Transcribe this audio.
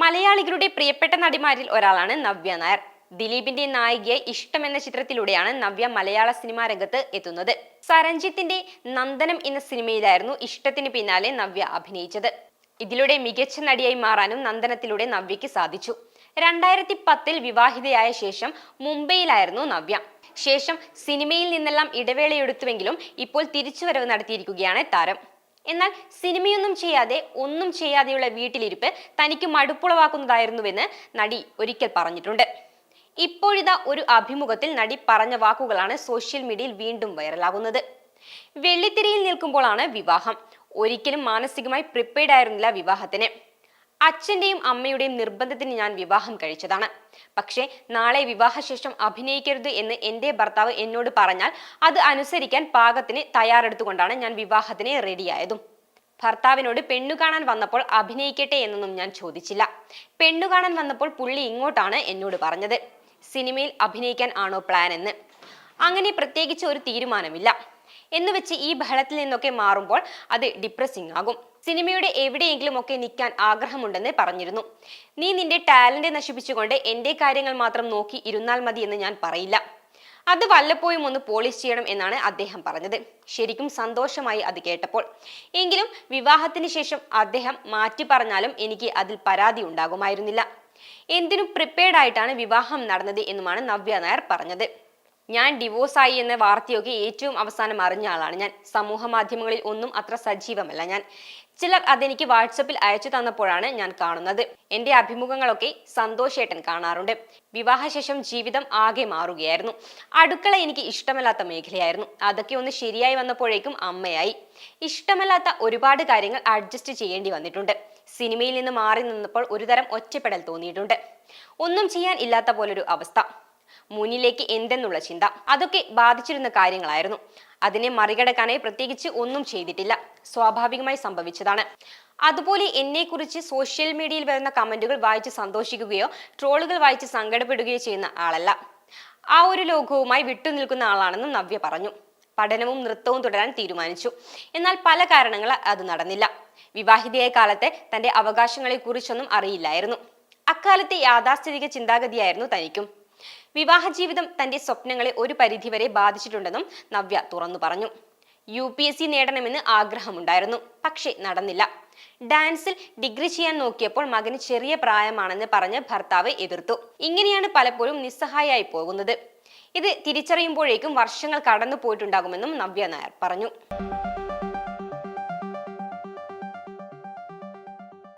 മലയാളികളുടെ പ്രിയപ്പെട്ട നടിമാരിൽ ഒരാളാണ് നവ്യ നായർ. ദിലീപിന്റെ നായികയെ ഇഷ്ടം എന്ന ചിത്രത്തിലൂടെയാണ് നവ്യ മലയാള സിനിമാ രംഗത്ത് എത്തുന്നത്. സരഞ്ജിത്തിന്റെ നന്ദനം എന്ന സിനിമയിലായിരുന്നു ഇഷ്ടത്തിന് പിന്നാലെ നവ്യ അഭിനയിച്ചത്. ഇതിലൂടെ മികച്ച നടിയായി മാറാനും നന്ദനത്തിലൂടെ നവ്യയ്ക്ക് സാധിച്ചു. രണ്ടായിരത്തി പത്തിൽ വിവാഹിതയായ ശേഷം മുംബൈയിലായിരുന്നു നവ്യ. ശേഷം സിനിമയിൽ നിന്നെല്ലാം ഇടവേളയെടുത്തുവെങ്കിലും ഇപ്പോൾ തിരിച്ചുവരവ് നടത്തിയിരിക്കുകയാണ് താരം. എന്നാൽ സിനിമയൊന്നും ചെയ്യാതെ ഒന്നും ചെയ്യാതെയുള്ള വീട്ടിലിരിപ്പ് തനിക്ക് മടുപ്പുളവാക്കുന്നതായിരുന്നുവെന്ന് നടി ഒരിക്കൽ പറഞ്ഞിട്ടുണ്ട്. ഇപ്പോഴിതാ ഒരു അഭിമുഖത്തിൽ നടി പറഞ്ഞ വാക്കുകളാണ് സോഷ്യൽ മീഡിയയിൽ വീണ്ടും വൈറലാകുന്നത്. വെള്ളിത്തിരയിൽ നിൽക്കുമ്പോഴാണ് വിവാഹം. ഒരിക്കലും മാനസികമായി പ്രിപ്പയർഡ് ആയിരുന്നില്ല വിവാഹത്തിന്. അച്ഛന്റെയും അമ്മയുടെയും നിർബന്ധത്തിന് ഞാൻ വിവാഹം കഴിച്ചതാണ്. പക്ഷേ നാളെ വിവാഹശേഷം അഭിനയിക്കരുത് എന്ന് എന്റെ ഭർത്താവ് എന്നോട് പറഞ്ഞാൽ അത് അനുസരിക്കാൻ പാകത്തിന് തയ്യാറെടുത്തുകൊണ്ടാണ് ഞാൻ വിവാഹത്തിന് റെഡിയായതും. ഭർത്താവിനോട് പെണ്ണു കാണാൻ വന്നപ്പോൾ അഭിനയിക്കട്ടെ എന്നൊന്നും ഞാൻ ചോദിച്ചില്ല. പെണ്ണു കാണാൻ വന്നപ്പോൾ പുള്ളി ഇങ്ങോട്ടാണ് എന്നോട് പറഞ്ഞത്. സിനിമയിൽ അഭിനയിക്കാൻ ആണോ പ്ലാൻ എന്ന്. അങ്ങനെ പ്രത്യേകിച്ച് ഒരു തീരുമാനമില്ല. എന്ന് വെച്ച് ഈ ബഹളത്തിൽ നിന്നൊക്കെ മാറുമ്പോൾ അത് ഡിപ്രസിംഗ് ആകും. സിനിമയുടെ എവിടെയെങ്കിലും ഒക്കെ നിൽക്കാൻ ആഗ്രഹമുണ്ടെന്ന് പറഞ്ഞിരുന്നു. നീ നിന്റെ ടാലന്റ് നശിപ്പിച്ചുകൊണ്ട് എന്റെ കാര്യങ്ങൾ മാത്രം നോക്കി ഇരുന്നാൽ മതി എന്ന് ഞാൻ പറയില്ല. അത് വല്ലപ്പോഴും ഒന്ന് പോളിഷ് ചെയ്യണം എന്നാണ് അദ്ദേഹം പറഞ്ഞത്. ശരിക്കും സന്തോഷമായി അത് കേട്ടപ്പോൾ. എങ്കിലും വിവാഹത്തിന് ശേഷം അദ്ദേഹം മാറ്റി പറഞ്ഞാലും എനിക്ക് അതിൽ പരാതി ഉണ്ടാകുമായിരുന്നില്ല. എന്തിനും പ്രിപ്പയർഡ് ആയിട്ടാണ് വിവാഹം നടന്നത് എന്നുമാണ് നവ്യ നായർ പറഞ്ഞത്. ഞാൻ ഡിവോഴ്സ് ആയി എന്ന വാർത്തയൊക്കെ ഏറ്റവും അവസാനം അറിഞ്ഞ ആളാണ്. ഞാൻ സമൂഹ മാധ്യമങ്ങളിൽ ഒന്നും അത്ര സജീവമല്ല. ഞാൻ ചിലർ അതെനിക്ക് വാട്സപ്പിൽ അയച്ചു തന്നപ്പോഴാണ് ഞാൻ കാണുന്നത്. എന്റെ അഭിമുഖങ്ങളൊക്കെ സന്തോഷേട്ടൻ കാണാറുണ്ട്. വിവാഹശേഷം ജീവിതം ആകെ മാറുകയായിരുന്നു. അടുക്കള എനിക്ക് ഇഷ്ടമല്ലാത്ത മേഖലയായിരുന്നു. അതൊക്കെ ഒന്ന് ശരിയായി വന്നപ്പോഴേക്കും അമ്മയായി. ഇഷ്ടമല്ലാത്ത ഒരുപാട് കാര്യങ്ങൾ അഡ്ജസ്റ്റ് ചെയ്യേണ്ടി വന്നിട്ടുണ്ട്. സിനിമയിൽ നിന്ന് മാറി നിന്നപ്പോൾ ഒരുതരം ഒറ്റപ്പെടൽ തോന്നിയിട്ടുണ്ട്. ഒന്നും ചെയ്യാൻ ഇല്ലാത്ത പോലൊരു അവസ്ഥ. മുന്നിലേക്ക് എന്തെന്നുള്ള ചിന്ത. അതൊക്കെ ബാധിച്ചിരുന്ന കാര്യങ്ങളായിരുന്നു. അതിനെ മറികടക്കാനായി പ്രത്യേകിച്ച് ഒന്നും ചെയ്തിട്ടില്ല. സ്വാഭാവികമായി സംഭവിച്ചതാണ്. അതുപോലെ എന്നെക്കുറിച്ച് സോഷ്യൽ മീഡിയയിൽ വരുന്ന കമന്റുകൾ വായിച്ച് സന്തോഷിക്കുകയോ ട്രോളുകൾ വായിച്ച് സങ്കടപ്പെടുകയോ ചെയ്യുന്ന ആളല്ല. ആ ഒരു ലോകവുമായി വിട്ടുനിൽക്കുന്ന ആളാണെന്നും നവ്യ പറഞ്ഞു. പഠനവും നൃത്തവും തുടരാൻ തീരുമാനിച്ചു. എന്നാൽ പല കാരണങ്ങൾ അത് നടന്നില്ല. വിവാഹിതയായ കാലത്തെ തന്റെ അവകാശങ്ങളെക്കുറിച്ചൊന്നും അറിയില്ലായിരുന്നു. അക്കാലത്തെ യാഥാസ്ഥിതിക ചിന്താഗതിയായിരുന്നു തനിക്കും. വിവാഹ ജീവിതം തന്റെ സ്വപ്നങ്ങളെ ഒരു പരിധിവരെ ബാധിച്ചിട്ടുണ്ടെന്നും നവ്യ തുറന്നു പറഞ്ഞു. യു പി എസ് സി നേടണമെന്ന് ആഗ്രഹമുണ്ടായിരുന്നു പക്ഷേ നടന്നില്ല. ഡാൻസിൽ ഡിഗ്രി ചെയ്യാൻ നോക്കിയപ്പോൾ മകന് ചെറിയ പ്രായമാണെന്ന് പറഞ്ഞ് ഭർത്താവ് എതിർത്തു. ഇങ്ങനെയാണ് പലപ്പോഴും നിസ്സഹായായി പോകുന്നത്. ഇത് തിരിച്ചറിയുമ്പോഴേക്കും വർഷങ്ങൾ കടന്നു പോയിട്ടുണ്ടാകുമെന്നും നവ്യ നായർ പറഞ്ഞു.